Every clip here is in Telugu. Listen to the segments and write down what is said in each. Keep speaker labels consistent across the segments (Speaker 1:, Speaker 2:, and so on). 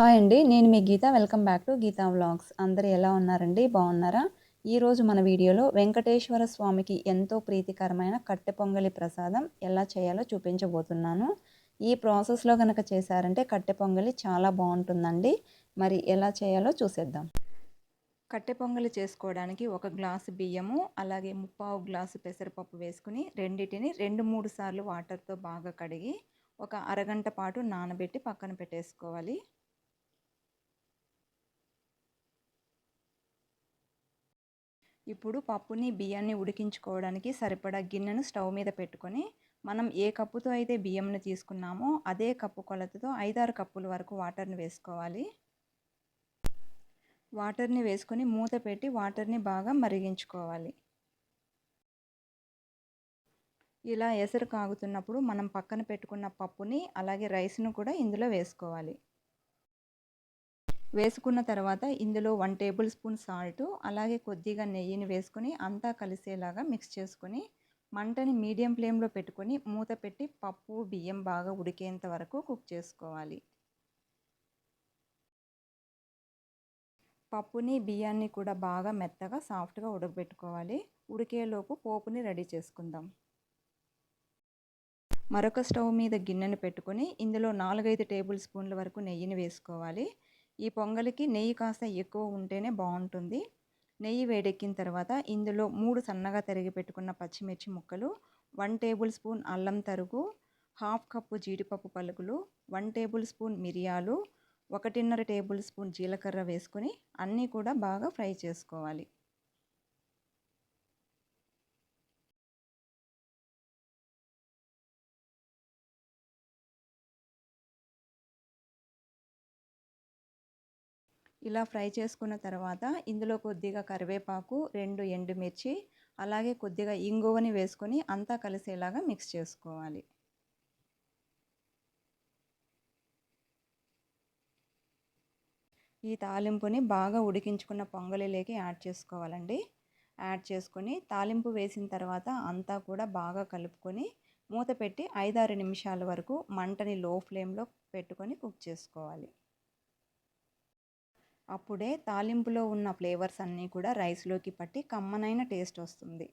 Speaker 1: హాయ్ అండి. నేను మీ Geetha. Welcome back to Geetha vlogs. అందరు ఎలా ఉన్నారండి? బాగున్నారా? ఈరోజు మన వీడియోలో వెంకటేశ్వర స్వామికి ఎంతో ప్రీతికరమైన కట్టె పొంగలి ప్రసాదం ఎలా చేయాలో చూపించబోతున్నాను. ఈ ప్రాసెస్లో కనుక చేశారంటే కట్టె పొంగలి చాలా బాగుంటుందండి. మరి ఎలా చేయాలో చూసేద్దాం. కట్టె పొంగలి చేసుకోవడానికి ఒక గ్లాసు బియ్యము అలాగే ముప్పావు గ్లాసు పెసరపప్పు వేసుకుని రెండింటిని రెండు మూడు సార్లు వాటర్తో బాగా కడిగి ఒక అరగంట పాటు నానబెట్టి పక్కన పెట్టేసుకోవాలి. ఇప్పుడు పప్పుని బియ్యాన్ని ఉడికించుకోవడానికి సరిపడా గిన్నెను స్టవ్ మీద పెట్టుకొని మనం ఏ కప్పుతో అయితే బియ్యంని తీసుకున్నామో అదే కప్పు కొలతతో ఐదారు కప్పుల వరకు వాటర్ని వేసుకోవాలి. వాటర్ని వేసుకొని మూత పెట్టి వాటర్ని బాగా మరిగించుకోవాలి. ఇలా ఎసరు కాగుతున్నప్పుడు మనం పక్కన పెట్టుకున్న పప్పుని అలాగే రైస్ను కూడా ఇందులో వేసుకోవాలి. వేసుకున్న తర్వాత ఇందులో వన్ టేబుల్ స్పూన్ సాల్ట్ అలాగే కొద్దిగా నెయ్యిని వేసుకొని అంతా కలిసేలాగా మిక్స్ చేసుకొని మంటని మీడియం ఫ్లేమ్లో పెట్టుకొని మూత పెట్టి పప్పు బియ్యం బాగా ఉడికేంత వరకు కుక్ చేసుకోవాలి. పప్పుని బియ్యాన్ని కూడా బాగా మెత్తగా సాఫ్ట్గా ఉడకబెట్టుకోవాలి. ఉడికేలోపు పోపుని రెడీ చేసుకుందాం. మరొక స్టవ్ మీద గిన్నెను పెట్టుకొని ఇందులో నాలుగైదు టేబుల్ స్పూన్ల వరకు నెయ్యిని వేసుకోవాలి. ఈ పొంగలికి నెయ్యి కాస్త ఎక్కువ ఉంటేనే బాగుంటుంది. నెయ్యి వేడెక్కిన తర్వాత ఇందులో మూడు సన్నగా తరిగి పెట్టుకున్న పచ్చిమిర్చి ముక్కలు వన్ టేబుల్ స్పూన్ అల్లం తరుగు హాఫ్ కప్పు జీడిపప్పు పలుకులు వన్ టేబుల్ స్పూన్ మిరియాలు ఒకటిన్నర టేబుల్ స్పూన్ జీలకర్ర వేసుకొని అన్నీ కూడా బాగా ఫ్రై చేసుకోవాలి. ఇలా ఫ్రై చేసుకున్న తర్వాత ఇందులో కొద్దిగా కరివేపాకు రెండు ఎండుమిర్చి అలాగే కొద్దిగా ఇంగువని వేసుకొని అంతా కలిసేలాగా మిక్స్ చేసుకోవాలి. ఈ తాలింపుని బాగా ఉడికించుకున్న పొంగలిలోకి యాడ్ చేసుకోవాలండి. యాడ్ చేసుకొని తాలింపు వేసిన తర్వాత అంతా కూడా బాగా కలుపుకొని మూత పెట్టి ఐదారు నిమిషాల వరకు మంటని లో ఫ్లేమ్లో పెట్టుకొని కుక్ చేసుకోవాలి. అప్పుడే తాలింపులో ఉన్న ఫ్లేవర్స్ అన్నీ కూడా రైస్లోకి పట్టి కమ్మనైన టేస్ట్ వస్తుంది.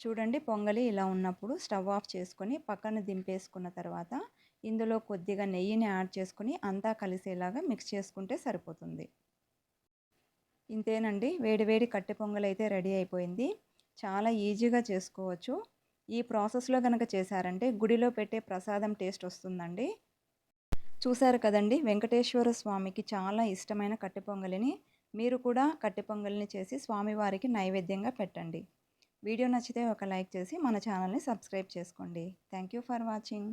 Speaker 1: చూడండి పొంగలి ఇలా ఉన్నప్పుడు స్టవ్ ఆఫ్ చేసుకొని పక్కన దింపేసుకున్న తర్వాత ఇందులో కొద్దిగా నెయ్యిని యాడ్ చేసుకొని అంతా కలిసేలాగా మిక్స్ చేసుకుంటే సరిపోతుంది. ఇంతేనండి. వేడివేడి కట్టె పొంగల్ అయితే రెడీ అయిపోయింది. చాలా ఈజీగా చేసుకోవచ్చు. ఈ ప్రాసెస్లో కనుక చేశారంటే గుడిలో పెట్టే ప్రసాదం టేస్ట్ వస్తుందండి. చూశారు కదండి. వెంకటేశ్వర స్వామికి చాలా ఇష్టమైన కట్టె పొంగలిని మీరు కూడా కట్టె పొంగలిని చేసి స్వామివారికి నైవేద్యంగా పెట్టండి. వీడియో నచ్చితే ఒక లైక్ చేసి మన ఛానల్ని సబ్స్క్రైబ్ చేసుకోండి. Thank you for watching.